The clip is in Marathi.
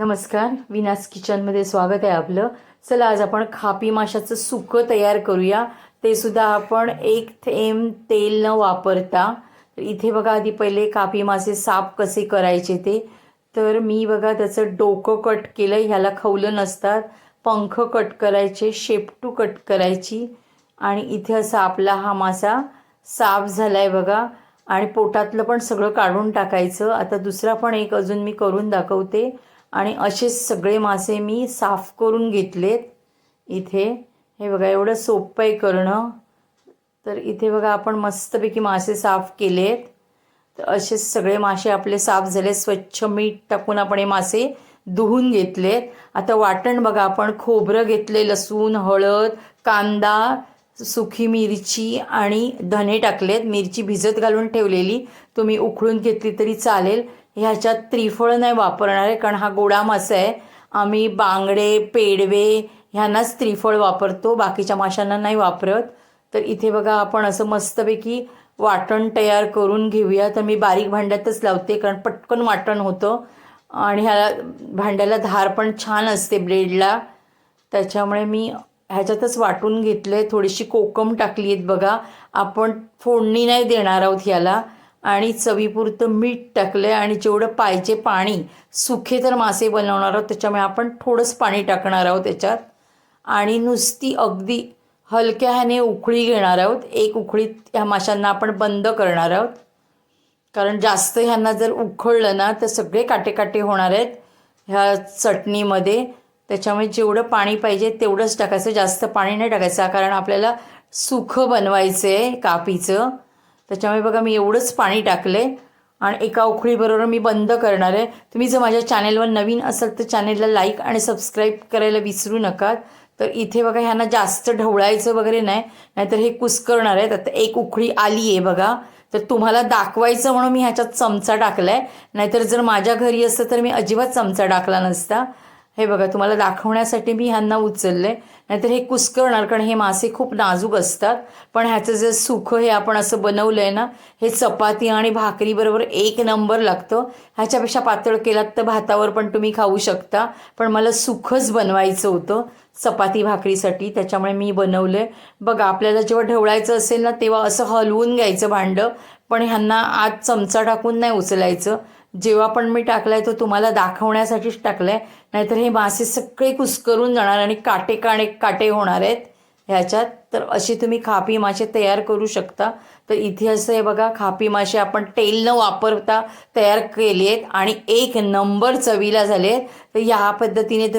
नमस्कार विनास किचनमध्ये स्वागत आहे आपलं. चला आज आपण खापी माशाचं सुकं तयार करूया. ते सुद्धा आपण एक थेंब तेल न वापरता. तर इथे बघा आधी पहिले कापी मासे साफ कसे करायचे ते. तर मी बघा त्याचं डोकं कट केलं ह्याला खवलं नसतात. पंख कट करायचे शेपटू कट करायची. आणि इथे असा आपला हा मासा साफ झाला आहे बघा. आणि पोटातलं पण सगळं काढून टाकायचं. आता दुसरा पण एक अजून मी करून दाखवते. आणि असेच सगळे मासे मी साफ करून घेतलेत इथे. हे बघा एवढं सोपं आहे करणं. तर इथे बघा आपण मस्तपैकी मासे साफ केलेत. तर असेच सगळे मासे आपले साफ झाले. स्वच्छ मीठ टाकून आपण हे मासे धुवून घेतलेत. आता वाटण बघा आपण खोबरं घेतले लसूण हळद कांदा सुखी मिरची आणि धने टाकलेत. मिरची भिजत घालून ठेवलेली. तुम्ही उकळून घेतली तरी चालेल. ह्याच्यात त्रिफळ नाही वापरणार आहे कारण हा गोडा मासा आहे. आम्ही बांगडे पेडवे ह्यांनाच त्रिफळ वापरतो. बाकीच्या माशांना नाही वापरत. तर इथे बघा आपण असं मस्तपैकी वाटण तयार करून घेऊया. तर मी बारीक भांड्यातच लावते कारण पटकन वाटण होतं. आणि ह्याला भांड्याला धार पण छान असते ब्लेडला. त्याच्यामुळे मी ह्याच्यातच वाटून घेतलं आहे थोडीशी कोकम टाकली आहेत बघा. आपण फोडणी नाही देणार आहोत ह्याला. आणि चवीपुरतं मीठ टाकलं आहे आणि जेवढं पाहिजे पाणी सुखे तर मासे बनवणार आहोत त्याच्यामुळे आपण थोडंच पाणी टाकणार आहोत त्याच्यात आणि नुसती अगदी हलक्या ह्याने उकळी घेणार आहोत. एक उकळीत ह्या माशांना आपण बंद करणार आहोत. कारण जास्त ह्यांना जर उखळलं ना तर सगळे काटे काटे होणार आहेत ह्या चटणीमध्ये. त्याच्यामुळे जेवढं पाणी पाहिजे तेवढंच टाकायचं. जास्त पाणी नाही टाकायचं कारण आपल्याला सुखं बनवायचं आहे कापीचं. त्याच्यामुळे बघा मी एवढंच पाणी टाकले आणि एका उखळीबरोबर मी बंद करणार आहे. तुम्ही जर माझ्या चॅनेलवर नवीन असाल तर चॅनेलला लाईक आणि सबस्क्राईब करायला विसरू नका. तर इथे बघा ह्यांना जास्त ढवळायचं वगैरे नाही. नाहीतर हे कुस्करणार आहेत. आता एक उकळी आली आहे बघा. तर तुम्हाला दाखवायचं म्हणून मी ह्याच्यात चमचा टाकला आहे नाहीतर जर माझ्या घरी असतं तर मी अजिबात चमचा टाकला नसता. हे बघा तुम्हाला दाखवण्यासाठी मी ह्यांना उचललं. आहे नाहीतर हे कुस्करणार कारण हे मासे खूप नाजूक असतात. पण ह्याचं जे सुखं हे आपण असं बनवलं आहे ना हे चपाती आणि भाकरीबरोबर एक नंबर लागतं. ह्याच्यापेक्षा पातळ केलात तर भातावर पण तुम्ही खाऊ शकता. पण मला सुखच बनवायचं होतं चपाती भाकरीसाठी त्याच्यामुळे मी बनवलं आहे बघा आपल्याला जेव्हा ढवळायचं असेल ना तेव्हा असं हलवून घ्यायचं भांडं. पण ह्यांना आत चमचा टाकून नाही उचलायचं. जेव्हा पण मी टाकलाय तो तुम्हाला दाखवण्यासाठीच टाकलाय नाहीतर हे मासे सगळे कुस्करून जाणार आणि काटे काणे काटे होणार आहेत ह्याच्यात. तर अशी तुम्ही खापी मासे तयार करू शकता. तर इथे असं आहे बघा खापी मासे आपण तेल न वापरता तयार केली आहेत आणि एक नंबर चवीला झाले आहेत तर ह्या पद्धतीने तुम्ही